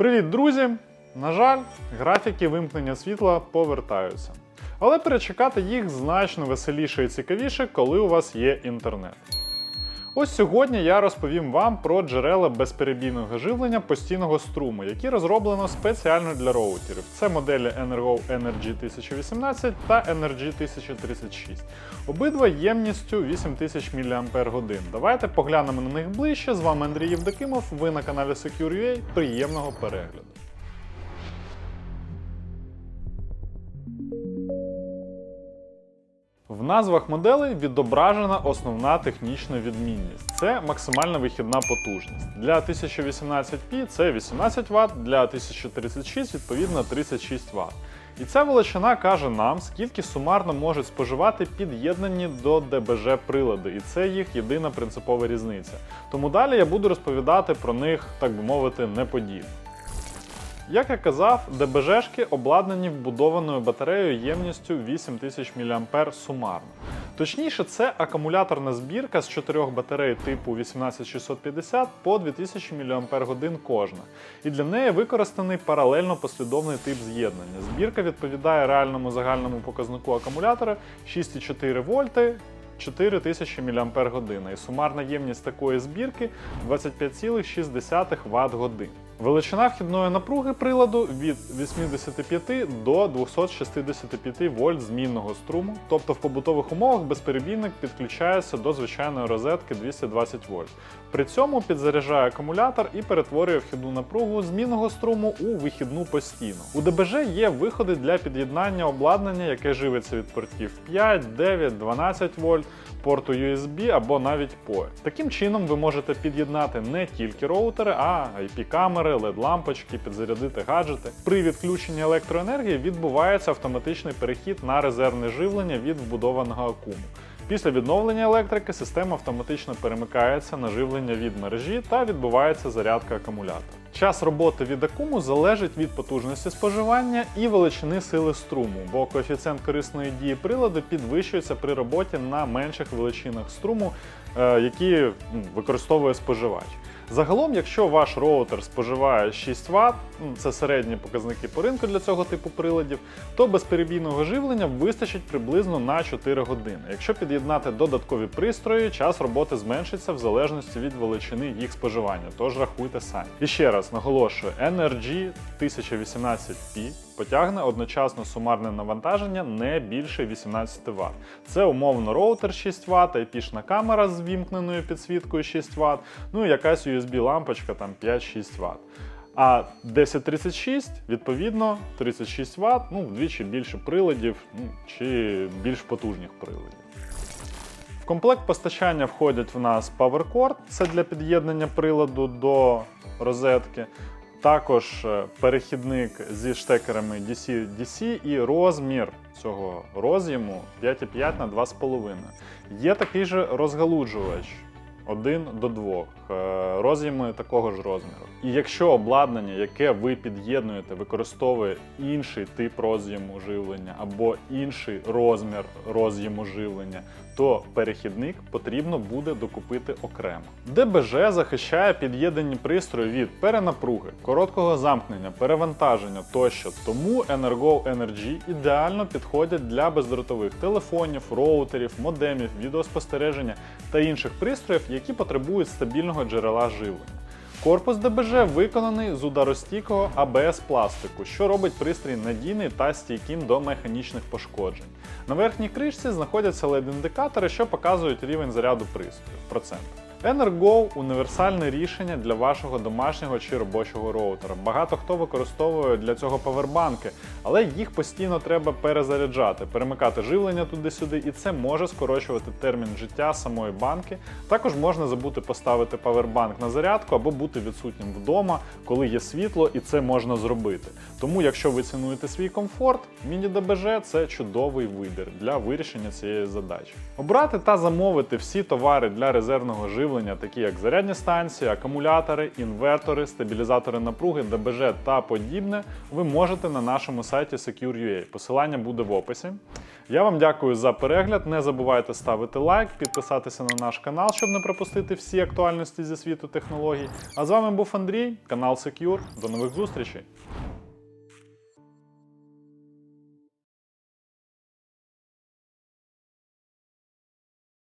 Привіт, друзі! На жаль, графіки вимкнення світла повертаються. Але перечекати їх значно веселіше і цікавіше, коли у вас є інтернет. Ось сьогодні я розповім вам про джерела безперебійного живлення постійного струму, які розроблено спеціально для роутерів. Це моделі Energo Energy 1018 та Energy 1036. Обидва ємністю 8000 мАч. Давайте поглянемо на них ближче. З вами Андрій Євдокимов. Ви на каналі Secure.ua. Приємного перегляду. Назвах моделей відображена основна технічна відмінність. Це максимальна вихідна потужність. Для 1018p це 18 Вт, для 1036 відповідно 36 Вт. І ця величина каже нам, скільки сумарно можуть споживати під'єднані до ДБЖ прилади, і це їх єдина принципова різниця. Тому далі я буду розповідати про них, так би мовити, неподібно. Як я казав, ДБЖшки обладнані вбудованою батареєю ємністю 8000 мА сумарно. Точніше, це акумуляторна збірка з чотирьох батарей типу 18650 по 2000 мАч кожна. І для неї використаний паралельно послідовний тип з'єднання. Збірка відповідає реальному загальному показнику акумулятора 6,4 вольти. 4000 мАч і сумарна ємність такої збірки 25,6 Вт годин. Величина вхідної напруги приладу від 85 до 265 вольт змінного струму, тобто в побутових умовах безперебійник підключається до звичайної розетки 220 вольт. При цьому підзаряджає акумулятор і перетворює вхідну напругу змінного струму у вихідну постійну. У ДБЖ є виходи для під'єднання обладнання, яке живиться від портів 5, 9, 12 вольт, порту USB або навіть PoE. Таким чином ви можете під'єднати не тільки роутери, а IP-камери, LED-лампочки, підзарядити гаджети. При відключенні електроенергії відбувається автоматичний перехід на резервне живлення від вбудованого акуму. Після відновлення електрики система автоматично перемикається на живлення від мережі та відбувається зарядка акумулятора. Час роботи від акуму залежить від потужності споживання і величини сили струму, бо коефіцієнт корисної дії приладу підвищується при роботі на менших величинах струму, е, які використовує споживач. Загалом, якщо ваш роутер споживає 6 Вт, ну, це середні показники по ринку для цього типу приладів, то безперебійного живлення вистачить приблизно на 4 години. Якщо під'єднати додаткові пристрої, час роботи зменшиться в залежності від величини їх споживання, тож рахуйте самі. І ще раз наголошую, NRG 1018p потягне одночасно сумарне навантаження не більше 18 Вт. Це умовно роутер 6 Вт, IP-шна камера з вімкненою підсвіткою 6 Вт, ну і якась USB-лампочка там 5-6 Вт. А 1036, відповідно, 36 Вт, ну вдвічі більше приладів, ну, чи більш потужних приладів. В комплект постачання входять в нас PowerCord, це для під'єднання приладу до розетки. Також е, перехідник зі штекерами DC-DC і розмір цього роз'єму 5,5 на 2,5. Є такий же розгалуджувач 1 до 2, е, роз'єми такого ж розміру. І якщо обладнання, яке ви під'єднуєте, використовує інший тип роз'єму живлення або інший розмір роз'єму живлення, то перехідник потрібно буде докупити окремо. ДБЖ захищає під'єднані пристрої від перенапруги, короткого замкнення, перевантаження тощо. Тому Energo Energy ідеально підходять для бездротових телефонів, роутерів, модемів, відеоспостереження та інших пристроїв, які потребують стабільного джерела живлення. Корпус ДБЖ виконаний з ударостійкого АБС пластику, що робить пристрій надійний та стійким до механічних пошкоджень. На верхній кришці знаходяться LED-індикатори, що показують рівень заряду пристрою в процентах. Energo – універсальне рішення для вашого домашнього чи робочого роутера. Багато хто використовує для цього павербанки, але їх постійно треба перезаряджати, перемикати живлення туди-сюди, і це може скорочувати термін життя самої банки. Також можна забути поставити павербанк на зарядку або бути відсутнім вдома, коли є світло, і це можна зробити. Тому, якщо ви цінуєте свій комфорт, міні-ДБЖ це чудовий вибір для вирішення цієї задачі. Обрати та замовити всі товари для резервного живлення живлення, такі як зарядні станції, акумулятори, інвертори, стабілізатори напруги, ДБЖ та подібне, ви можете на нашому сайті Secure.ua. Посилання буде в описі. Я вам дякую за перегляд. Не забувайте ставити лайк, підписатися на наш канал, щоб не пропустити всі актуальності зі світу технологій. А з вами був Андрій, канал Secure. До нових зустрічей!